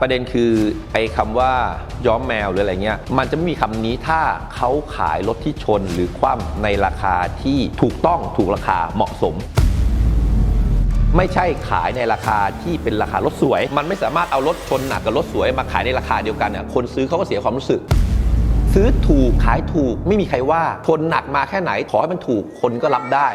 ประเด็นคือไอ้คำว่าย้อมแมวหรืออะไรเงี้ยมันจะไม่มีคำนี้ถ้าเขาขายรถที่ชนหรือคว่ำในราคาที่ถูกต้องถูกราคาเหมาะสม ไม่ใช่ขายในราคาที่เป็นราคารถสวย มันไม่สามารถเอารถชนหนักกับรถสวยมาขายในราคาเดียวกันเนี่ยคนซื้อเขาก็เสียความรู้สึก ซื้อถูกขายถูกไม่มีใครว่าทนหนักมาแค่ไหนขอให้มันถูกคนก็รับได้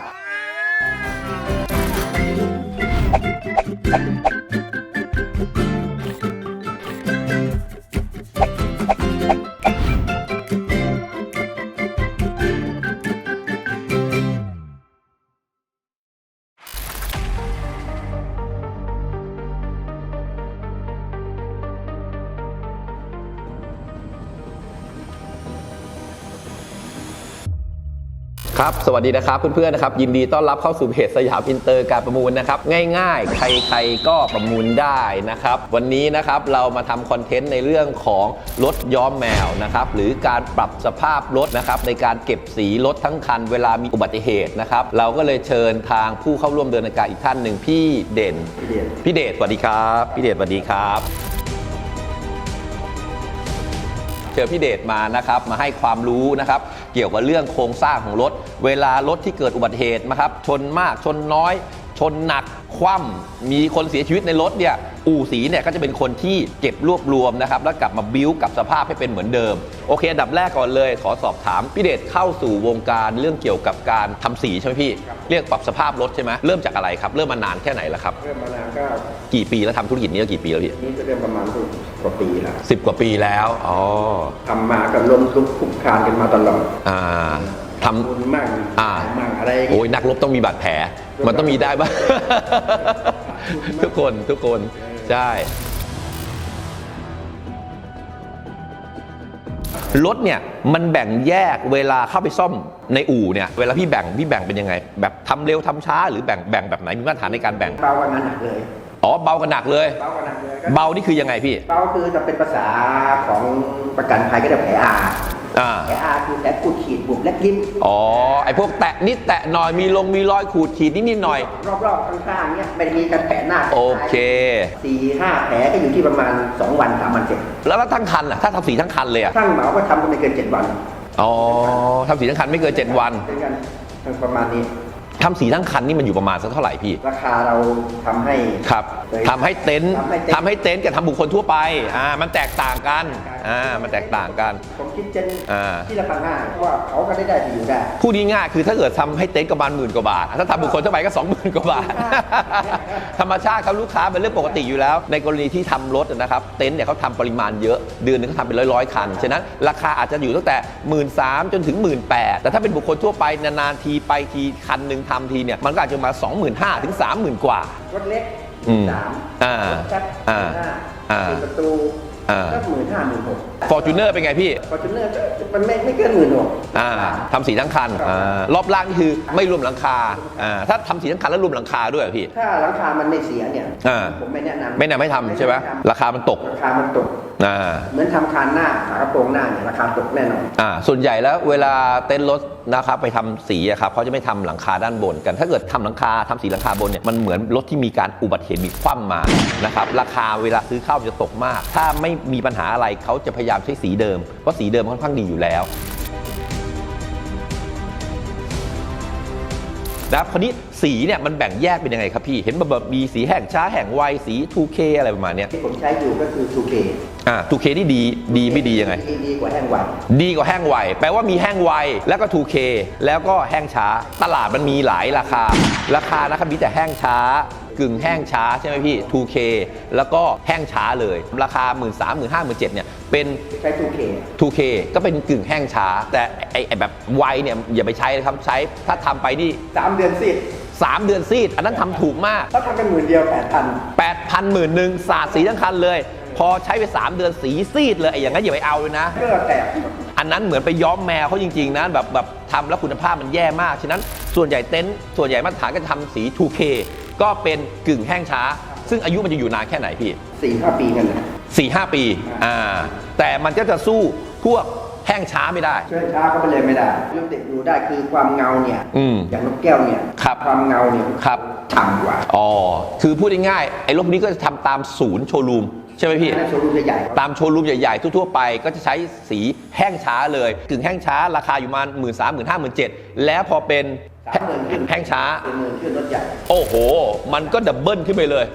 ครับ สวัสดีนะครับเพื่อนๆนะครับ ยินดีต้อนรับเข้าสู่เพจสยามอินเตอร์การประมูลนะครับ ง่ายๆ ใครๆก็ประมูลได้นะครับ วันนี้นะครับเรามาทำคอนเทนต์ในเรื่องของรถย้อมแมวนะครับ หรือการปรับสภาพรถนะครับ ในการเก็บสีรถทั้งคัน เวลามีอุบัติเหตุนะครับ เราก็เลยเชิญทางผู้เข้าร่วมเดินรายการอีกท่านหนึ่งพี่เด่นพี่เดชพี่เดชสวัสดีครับ พี่เดชสวัสดีครับ เจอพี่เดชมานะครับมาให้ความรู้นะครับเกี่ยวกับเรื่องโครงสร้างของรถ เวลารถที่เกิดอุบัติเหตุนะครับชนมากชนน้อย ชนหนักคว่ำมีคนเสียชีวิตในรถเนี่ยอู่สีเนี่ยก็จะเป็นคนที่เก็บรวบรวมนะครับแล้วกลับมาบิ้วกับสภาพให้เป็นเหมือนเดิม โอเคอันดับแรกก่อนเลย ขอสอบถามพี่เดชเข้าสู่วงการเรื่องเกี่ยวกับการทำสีใช่ไหมพี่ เรียกปรับสภาพรถใช่ไหมเริ่มจากอะไรครับ เริ่มมานานแค่ไหนแล้วครับเริ่มมานานก็กี่ปีแล้วทำธุรกิจนี้มากี่ปีแล้วพี่นี่ก็เริ่มประมาณสิบกว่าปีแล้วสิบกว่าปีแล้วอ๋อทำมาก็ล้มลุกคลุกคลานกันมาตลอด อ่า ทำบุญมากอ่ามากอะไรอย่างโอ้เงี้ย ยนักรบต้องมีบาดแผล มันต้องมีได้บ้าง ทุกคนทุกคนใช่ รถเนี่ยมันแบ่งแยกเวลาเข้าไปซ่อมในอู่เนี่ยเวลาพี่แบ่งพี่แบ่งเป็นยังไง แบบทำเร็วทำช้าหรือแบ่งแบ่งแบบไหนมีมาตรฐานในการแบ่งเบากว่านั้นหนักเลย อ๋อเบากับหนักเลย เบากว่านั้นเลยก็เบานี่คือยังไงพี่ เบาคือจะเป็นภาษาของประกันภัยก็จะแผลอา อ่าแผลอาคือแผลขูดขีดบุบและกิ้มอ๋อ ไอพวกแตะนิดแตะหน่อยมีลงมีรอยขูดขีดนิดนิดหน่อย รอบๆข้างๆเนี่ยไม่ได้มีการแผลหน้าโอเค สี่ห้าแผลก็อยู่ที่ประมาณ 2 วันสามวันเสร็จแล้วทั้งคันอะ ถ้าทำสีทั้งคันเลยอะ ช่างเหมาก็ทำกันไม่เกินเจ็ดวันอ๋อทำสีทั้งคันไม่เกิน7วัน เป็นกันประมาณนี้ ทำสีทั้งคันนี่มันอยู่ประมาณสักเท่าไหร่พี่ ราคาเราทำให้ ครับทำให้เต็นท์ทำให้เต็นท์ทำให้เต็นท์กับทำบุคคลทั่วไปอ่ามันแตกต่างกันอ่ามันแตกต่างกัน ผมคิดเจนอ่า ที่ละพันห้าเพราะว่าเขาก็ได้ได้ที่อยู่ได้ พูดง่ายๆคือถ้าเกิดทำให้เต็นท์ก็ประมาณหมื่นกว่าบาท ถ้าทำบุคคลทั่วไปก็สองหมื่นกว่าบาท ธรรมชาติครับลูกค้าเป็นเรื่องปกติอยู่แล้ว ในกรณีที่ทำรถนะครับเต็นท์เนี่ยเขาทำปริมาณเยอะ เดือนหนึงเขาทำเป็นร้อยๆคัน ฉะนั้นราคาอาจจะอยู่ตั้งแต่1 3ื่นจนถึง1 8ื่นแต่ถ้าเป็นบุคคลทั่วไปนานๆทีไปทีคันหนึ่งทำทีเนี่ยมันก็อาจจะมา 25,000ถึง30,000 กว่ารถเล็กอืมสามอ่ารถแคปอ่าห้าอ่าสี่ประตูอ่าก็หมื่นห้าหมื่นหกฟอร์จูเนอร์เป็นไงพี่ฟอร์จูเนอร์มันไม่ไม่เกินหมื่นหกอ่าทำสีทั้งคันอ่ารอบล่างนี่คือไม่รวมหลังคาอ่าถ้าทำสีทั้งคันแล้วรวมหลังคาด้วยเหรอพี่ ถ้าหลังคามันไม่เสียเนี่ยอ่าผมไม่แนะนำไม่แนะนำให้ทำใช่ไหมแนะนำราคามันตกราคามันตก อ่าเหมือนทำคานหน้าฝากระโปรงหน้าเนี่ยราคาตกแน่นอนอ่าส่วนใหญ่แล้วเวลาเต้นท์รถนะครับไปทำสีอะครับเขาจะไม่ทำหลังคาด้านบนกัน ถ้าเกิดทำหลังคาทำสีหลังคาบนเนี่ยมันเหมือนรถที่มีการอุบัติเหตุมีคว่ำมานะครับราคาเวลาซื้อเข้าจะตกมาก ถ้าไม่มีปัญหาอะไรเขาจะพยายามใช้สีเดิมเพราะสีเดิมค่อนข้างดีอยู่แล้วนะครับคราวนี้ สีเนี่ยมันแบ่งแยกเป็นยังไงครับพี่ เห็นแบบมีสีแห่งช้าแห่งไวสี 2K อะไรประมาณเนี้ยที่ผมใช้อยู่ก็คือ 2K อ่า 2K นี่ดีดีไม่ดียังไง ดีดีกว่าแห้งหวานดีกว่าแห้งไวแปลว่ามีแห้งไวแล้วก็ 2K แล้วก็แห้งช้า ตลาดมันมีหลายราคา ราคานะครับมีแต่แห้งช้ากึ่งแห้งช้าใช่ไหมพี่ 2K แล้วก็แห้งช้าเลย ราคา 1 3 0 0 0 0 1 5 0 0 0 0เนี่ยเป็นใช้ 2K 2K ก็เป็นกึ่งแห้งช้า แต่ไอไอแบบไวเนี่ยอย่าไปใช้เลยครับใช้ถ้าทำไปนี่สามเดือนสิ 3 เดือนซีด อันนั้นทำถูกมาก ถ้าทำกันหมื่นเดียวแปดพัน 8,000หมื่นหนึ่งสาดสีทั้งคันเลย พอใช้ไป 3 เดือนสีซีดเลยไอ้อย่างนั้นอย่าไปเอาเลยนะก็แตก อันนั้นเหมือนไปย้อมแมวเขาจริงๆนะแบบแบบทำแล้วคุณภาพมันแย่มาก ฉะนั้นส่วนใหญ่เต็นท์ส่วนใหญ่มาตรฐานก็จะทำสี 2K ก็เป็นกึ่งแห้งช้า ซึ่งอายุมันจะอยู่นานแค่ไหนพี่ สี่ห้าปีกันนะ 4 5 ปีอ่าแต่มันก็จะสู้พวก แห้งช้าไม่ได้ ช่วยช้าก็ไปเลยไม่ได้เรื่องติดอยู่ได้คือความเงาเนี่ยอืมอย่างนกแก้วเนี่ยครับความเงาเนี่ยครับต่ำกว่าอ๋อคือพูดง่ายๆไอ้รถพวกนี้ก็จะทำตามศูนย์โชว์รูมใช่ไหมพี่นั่นโชว์รูมใหญ่ๆครับตามโชว์รูมใหญ่ ๆ ทั่ว ๆ ไปก็จะใช้สีแห้งช้าเลยกึ่งแห้งช้าราคาอยู่ประมาณหมื่นสามหมื่นห้าหมื่นเจ็ดแล้วพอเป็นสามหมื่นขึ้น แห้งช้า เป็นหมื่นขึ้นรถใหญ่ โอ้โห มันก็ดับเบิลขึ้นไปเลย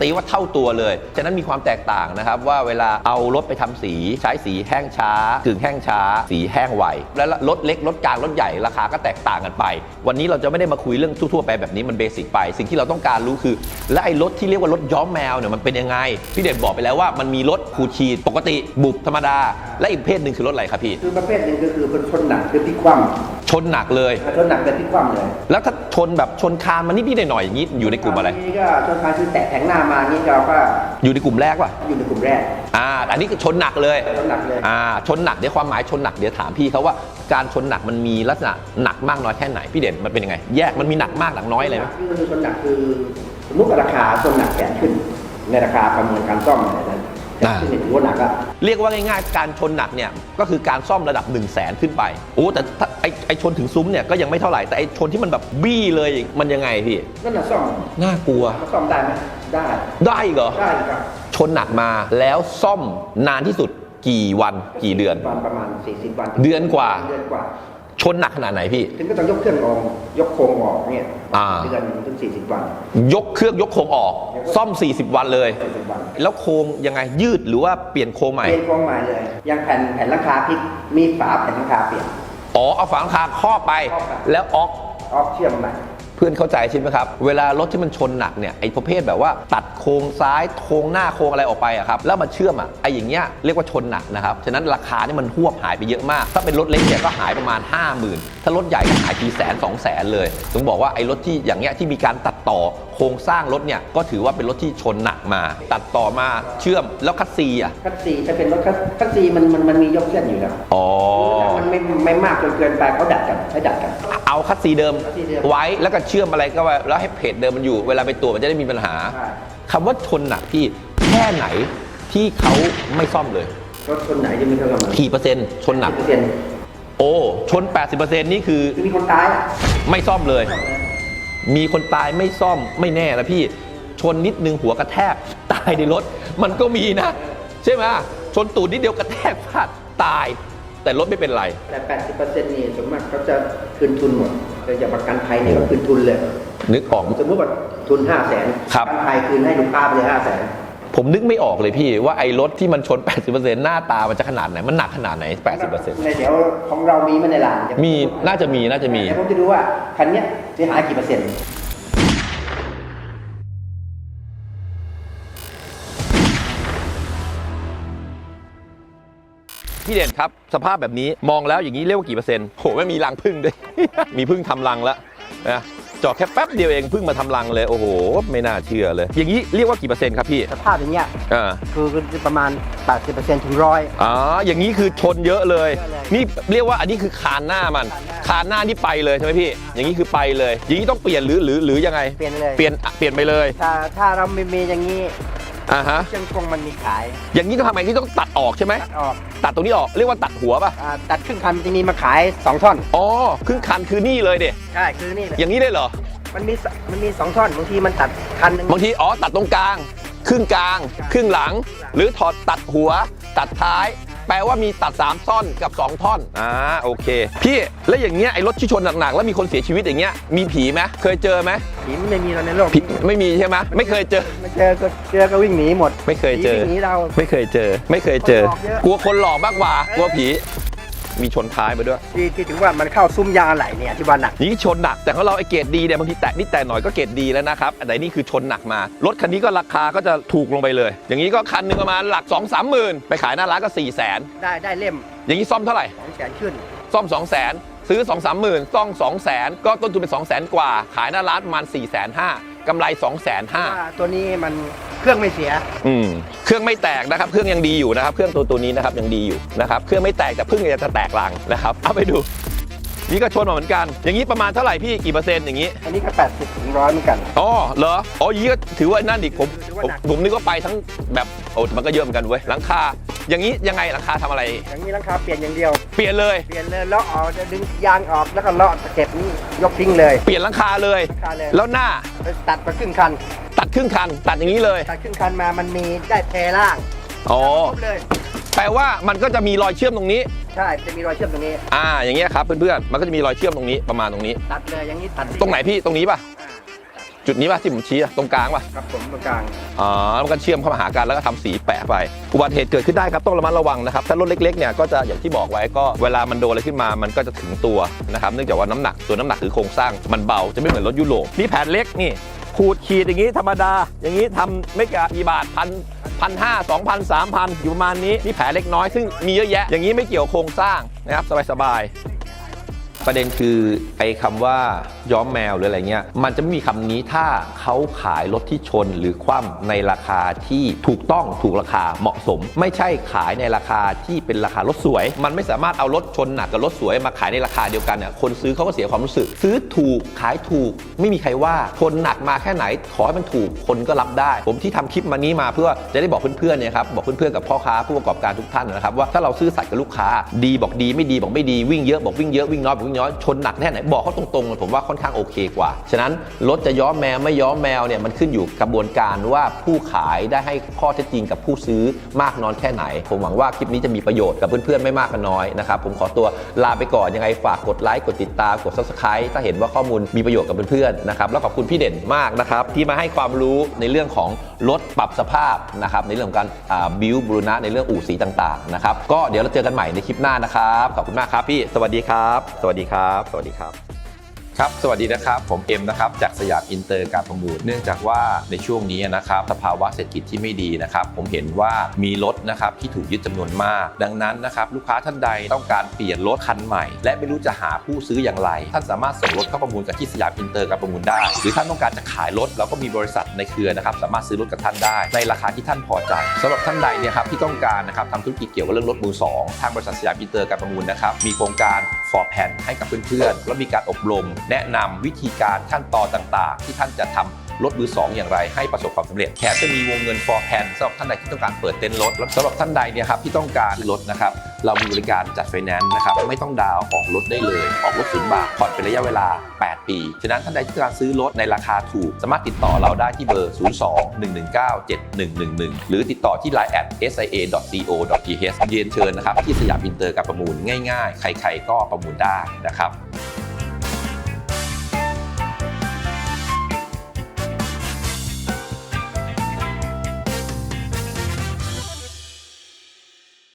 ตีว่าเท่าตัวเลย ฉะนั้นมีความแตกต่างนะครับว่าเวลาเอารถไปทำสีใช้สีแห้งช้ากึ่งแห้งช้า สีแห้งไวแล้วรถเล็กรถกลางรถใหญ่ราคาก็แตกต่างกันไป วันนี้เราจะไม่ได้มาคุยเรื่องทั่วๆไปแบบนี้มันเบสิกไป สิ่งที่เราต้องการรู้คือ และไอ้รถที่เรียกว่ารถย้อมแมวเนี่ยมันเป็นยังไงพี่เด่นบอกไปแล้วว่ามันมีรถขูดขีดปกติบุบธรรมดา และอีกเพศหนึ่งคือรถอะไรครับพี่คือประเภทหนึ่งก็คือเป็นชนหนักคือพลิกคว่ชนหนักเลยำชนหนักเป็นพลิกคว่ำเลย แล้วถ้าชนแบบชนคานมานิดๆหน่อยๆอย่างนี้อยู่ในกลุ่มอะไรนี่ก็ชนคานคือแตะแทงหน้ามานี่เราก็อยู่ในกลุ่มแรกป่ะ อยู่ในกลุ่มแรก อ่า อันนี้คือชนหนักเลย ชนหนักเลย อ่า ชนหนักเดี๋ยวความหมายชนหนักเดี๋ยวถามพี่เขาว่าการชนหนักมันมีลักษณะหนักมากน้อยแค่ไหนพี่เด่นมันเป็นยังไง แยกมันมีหนักมากหนักน้อยอะไรไหมคือชนหนักคือสมมติว่าราคาชนหนักแสนขึ้น ในราคาประเมินการซ่อมอะไรนั้นแต่ขึ้นถือว่าหนักอะเรียกว่าง่ายๆ การชนหนักเนี่ยก็คือการซ่อมระดับ 1 0 0 0 0แสนขึ้นไป โอ้แต่ถ้าไอไอชนถึงซุ้มเนี่ยก็ยังไม่เท่าไหร่แต่ไอชนที่มันแบบบี้เลยมันยังไงพี่นั่นแหละซ่อมน่ากลัวมันซ่อมได้ไหม ได้ได้อีกเหรอ ได้ครับชนหนักมาแล้วซ่อมนานที่สุดกี่วันกี่เดือน วันประมาณ 40 วันเดือนกว่า เดือนกว่า ชนหนักขนาดไหนพี่ ถึงก็ต้องยกเครื่องออกยกโครงออกเนี่ยอ่า เดือนถึง40 วัน ยกเครื่องยกโครงออก ซ่อม 40 วันเลย 40 วัน แล้วโครงยังไงยืดหรือว่าเปลี่ยนโครงใหม่ เปลี่ยนโครงใหม่เลยยังแผ่นแผ่นหลังคาพลิกมีฝาแผ่นหลังคาเปลี่ยน อ๋อเอาฝาหลังคาครอบไป ครอบไป แล้วออกออกเชื่อมใหม่ เพื่อนเข้าใจใช่ไหมครับ เวลารถที่มันชนหนักเนี่ยไอ้ประเภทแบบว่าตัดโครงซ้ายโครงหน้าโครงอะไรออกไปอะครับแล้วมาเชื่อมอะไอ้อย่างเงี้ยเรียกว่าชนหนักนะครับฉะนั้นราคานี่มันหวบหายไปเยอะมาก ถ้าเป็นรถเล็กเนี่ยก็หายประมาณ 5 0,000 ถ้ารถใหญ่ก็หายทีแสนสองแสนเลยถึงบอกว่าไอ้รถที่อย่างเงี้ยที่มีการตัดต่อโครงสร้างรถเนี่ยก็ถือว่าเป็นรถที่ชนหนักมา ตัดต่อมาเชื่อมแล้วคัสซีอะคัสซีถ้าเป็นรถคัสคัสซีมันมันมันมียกเส้นอยู่แล้วอ๋อถ้ามันไม่ไม่มากจนเกินไปเขาดัดกันให้ดัดกัน เอาคัสซีเดิมคัสซีเดิมไว้แล้วก็เชื่อมอะไรก็ไว้แล้วให้เพจเดิมมันอยู่ เวลาไปตรวจมันจะได้มีปัญหาใช่ คำว่าชนหนักพี่แค่ไหนที่เขาไม่ซ่อมเลยรถคนไหนจะมีเท่ากันกี่เปอร์เซ็นต์ชนหนัก เปอร์เซ็นต์โอ้ชน 80%นี่คือคือมีคนตายอะไม่ซ่อมเลย มีคนตายไม่ซ่อมไม่แน่นะพี่ชนนิดนึงหัวกระแทกตายในรถ มันก็มีนะ ใช่ไหมชนตูดนิดเดียวกระแทกพลาดตาย แต่รถไม่เป็นไร แต่ 80%นี่ส่วนมากเขาจะคืนทุนหมดแต่อย่างประกันภัยเนี่ยก็คืนทุนเลย นึกออก สมมติว่าทุน 5 0 0 0 0นครับ ประกันภัยคืนให้ลูกค้าไปเลย 5 0 0 0 0นผมนึกไม่ออกเลยพี่ว่าไอ้รถที่มันชน 80%หน้าตามันจะขนาดไหน มันหนักขนาดไหน 80%ในเดี๋ยวของเรามีไหมาในร้านมีน่าจะมีน่าจะมี เดี๋ยวผมจะดูว่าคันเนี้ยเสียหายกี่เปอร์เซ็นต์ พี่เด่นครับ สภาพแบบนี้มองแล้วอย่างนี้เรียกว่ากี่เปอร์เซ็นต์โหไม่มีรังพึ่งด้วย มีพึ่งทำรังแล้วนะเจาะแค่แป๊บเดียวเองพึ่งมาทำรังเลยโอ้โห ไม่น่าเชื่อเลย อย่างนี้เรียกว่ากี่เปอร์เซ็นต์ครับพี่สภาพอย่างเงี้ยอ่าคือประมาณ 80%ถึงร้อยอ๋ออย่างนี้คือชนเยอะเลยเยอะเลย นี่เรียกว่าอันนี้คือคานหน้ามัน คานหน้านี่ไปเลยใช่ไหมพี่ อย่างนี้คือไปเลย อย่างนี้ต้องเปลี่ยนหรือหรือหรือยังไงเปลี่ยนเลยเปลี่ยนเปลี่ยนไปเลย ถ้าถ้าเราไม่มีอย่างนี้ อ่าฮะ เครื่องกงมันมีขายอย่างนี้ต้องทำไงที่ต้องตัดออกใช่ไหม ตัดออกตัดตรงนี้ออกเรียกว่าตัดหัวป่ะอ่าตัดครึ่งคันมันจะมีมาขาย 2 ท่อน อ๋อครึ่งคันคือนี่เลยเด็ใช่คือนี่เลยอย่างนี้ได้เหรอ มันมีสมันมี 2 ท่อนบางทีมันตัดคันหนึง บางทีอ๋อตัดตรงกลาง ครึ่งกลาง ครึ่งหลัง หรือถอดตัดหัว ตัดท้าย แปลว่ามีตัด 3 ท่อนกับ 2 ท่อน อ่าโอเค พี่แล้วอย่างเงี้ยไอ้รถที่ชนหนักๆแล้วมีคนเสียชีวิตอย่างเงี้ยมีผีไหมเคยเจอไหมผีมันไม่มีเราในโลกผีไม่มีใช่ไหมไม่เคยเจอ ไม่เจอก็เจอก็วิ่งหนีหมดไม่เคยเจอผีวิ่งหนีเรา ไม่เคยเจอ ไม่เคยเจอ คนหลอกเยอะ กลัวคนหลอกมากกว่ากลัวผี มีชนท้ายไปด้วย ที่ที่ถึงว่ามันเข้าซุ้มยางอะไหลเนี่ยที่ว่าหนักนี่ชนหนักแต่ของเราไอ้เกรดดีเนี่ยบางทีแตะนิดแต่หน่อยก็เกรดดีแล้วนะครับแต่นี่คือชนหนักมารถคันนี้ก็ราคาก็จะถูกลงไปเลย อย่างนี้ก็คันหนึ่งประมาณหลัก2องสามหมื่นไปขายหน้าร้านก็4ี่แสนได้ได้เล่มอย่างนี้ซ่อมเท่าไหร่สองแสนขึ้นซ่อม2 0 0แสนซื้อ2องสามหมื่นซ่อม2 0 0แสนก็ต้นทุนเป็น2 0 0แสนกว่า ขายหน้าร้านประมาณ4ี่แสนห้า กำไร2 0 0แสนห้าว่าตัวนี้มันเครื่องไม่เสียอืมเครื่องไม่แตกนะครับ เครื่องยังดีอยู่นะครับ เครื่องตัวตัวนี้นะครับยังดีอยู่นะครับ เครื่องไม่แตกแต่เพิ่งจะแตกรังนะครับ เอาไปดู นี่ก็ชนมาเหมือนกัน อย่างนี้ประมาณเท่าไหร่พี่กี่เปอร์เซ็นต์อย่างนี้ อันนี้ก็ 80ถึงร้อยเหมือนกัน อ๋อเหรอ อ๋ออย่างนี้ก็ถือว่านั่นอีกผมถือว่าผมหนักผมนึกว่าไปทั้งแบบโอ้มันก็เยอะเหมือนกันเว้ยหลังคา อย่างนี้ยังไงหลังคาทำอะไร อย่างนี้หลังคาเปลี่ยนอย่างเดียว เปลี่ยนเลย เปลี่ยนเลยเลาะออกดึงยางออกแล้วก็เลาะตะเข็บนี่ยกทิ้งเลย เปลี่ยนหลังคาเลย หลังคาเลย แล้วหน้าไปตัดไปครึ่งคันตัดตัดครึ่งคัน ตัดอย่างนี้เลย ตัดขึ้นคันมามันมีได้แพรล่างอ๋อ ครบเลย แปลว่ามันก็จะมีรอยเชื่อมตรงนี้ ใช่จะมีรอยเชื่อมตรงนี้อ่าอย่างเงี้ยครับเพื่อนๆมันก็จะมีรอยเชื่อมตรงนี้ประมาณตรงนี้ ตัดเลยอย่างนี้ตัดตรงไหนพี่ตรงนี้ป่ะอ่าจุดนี้ป่ะที่ผมชี้อะตรงกลางป่ะครับผมตรงกลางอ๋อแล้วมันก็เชื่อมเข้ามาหากันแล้วก็ทำสีแปะไปอุบัติเหตุเกิดขึ้นได้ครับต้องระมัดระวังนะครับถ้ารถเล็กๆเนี่ยก็จะอย่างที่บอกไว้ก็เวลามันโดนอะไรขึ้นมามันก็จะถึงตัวนะครับเนื่องจากว่าน้ำหนักตัวน้ำหนักคือโครงสร้างมันเบาจะไม่เหมือนรถยุโรปนี่แผ่นเล็กนี่ขูดขีดอย่างนี้ธรรมดา อย่างนี้ทำไม่กี่บาทพัน พันห้าสองพันสามพันอยู่ประมาณนี้นี่แผลเล็กน้อยซึ่งมีเยอะแยะ อย่างนี้ไม่เกี่ยวโครงสร้างนะครับสบายๆ ประเด็นคือไอ้คำว่าย้อมแมวหรืออะไรเงี้ยมันจะไม่มีคำนี้ถ้าเขาขายรถที่ชนหรือคว่ำในราคาที่ถูกต้องถูกราคาเหมาะสม ไม่ใช่ขายในราคาที่เป็นราคารถสวย มันไม่สามารถเอารถชนหนักกับรถสวยมาขายในราคาเดียวกันเนี่ยคนซื้อเขาก็เสียความรู้สึก ซื้อถูกขายถูก ไม่มีใครว่าชนหนักมาแค่ไหนขอให้มันถูกคนก็รับได้ ผมที่ทำคลิปมานี้มาเพื่อจะได้บอกเพื่อนๆเนี่ยครับบอกเพื่อนๆกับพ่อค้าผู้ประกอบการทุกท่านนะครับว่าถ้าเราซื่อสัตย์กับลูกค้าดีบอกดีไม่ดีบอกไม่ดีวิ่งเยอะบอกวิ่งเยอะวิ่งน้อยบอกวิ่งน้อยชนหนักแค่ไหนบอกเขาตรงๆผมว่าค่อนข้างโอเคกว่า ฉะนั้นรถจะย้อมแมวไม่ย้อมแมวเนี่ยมันขึ้นอยู่กระบวนการว่าผู้ขายได้ให้ข้อเท็จจริงกับผู้ซื้อมากน้อยแค่ไหน ผมหวังว่าคลิปนี้จะมีประโยชน์กับเพื่อนๆไม่มากก็น้อยนะครับผมขอตัวลาไปก่อนยังไงฝากกดไลค์กดติดตามกด subscribe ถ้าเห็นว่าข้อมูลมีประโยชน์กับเพื่อนๆนะครับแล้วขอบคุณพี่เด่นมากนะครับที่มาให้ความรู้ในเรื่องของรถปรับสภาพนะครับในเรื่องของการบิวบรูนะในเรื่องอู่สีต่างๆนะครับก็เดี๋ยวเราเจอกันใหม่ในคลิปหน้านะครับขอบคุณมากครับพี่สวัสดีครับ สวัสดีครับ สวัสดีครับ ครับ สวัสดีนะครับ ผมเอ็มนะครับ จากสยามอินเตอร์การประมูล เนื่องจากว่าในช่วงนี้นะครับ สภาวะเศรษฐกิจที่ไม่ดีนะครับ ผมเห็นว่ามีรถนะครับที่ถูกยึดจำนวนมาก ดังนั้นนะครับลูกค้าท่านใดต้องการเปลี่ยนรถคันใหม่ และไม่รู้จะหาผู้ซื้ออย่างไร ท่านสามารถส่งรถเข้าประมูลกับที่สยามอินเตอร์การประมูลได้ หรือท่านต้องการจะขายรถเราก็มีบริษัทในเครือนะครับ สามารถซื้อรถกับท่านได้ ในราคาที่ท่านพอใจสำหรับท่านใดเนี่ยครับที่ต้องการนะครับทำธุรกิจเกี่ยวกับเรื่องรถมือสองทางบริษัทสยามอินเตอร์การประมูลนะครับมีโครงการ for แผ่นให้กับเพื่อนๆ แล้วมีการอบรม แนะนำวิธีการขั้นตอนต่างๆ ที่ท่านจะทำ รถมือสองอย่างไรให้ประสบความสำเร็จแถมจะมีวงเงิน for แผ่นสำหรับท่านใดที่ต้องการเปิดเต็นท์รถแล้วสำหรับท่านใดเนี่ยครับที่ต้องการรถนะครับเรามีบริการจัดไฟแนนซ์นะครับไม่ต้องดาวน์ออกรถได้เลย ออกรถศูนย์บาทผ่อนเป็นระยะเวลา 8 ปีฉะนั้นท่านใดที่ต้องการซื้อรถในราคาถูก สามารถติดต่อเราได้ที่เบอร์ 02-119-7111 หรือติดต่อที่ line at sia.co.th เรียนเชิญนะครับที่สยามอินเตอร์การประมูลง่ายๆ ใครๆก็ประมูลได้นะครับ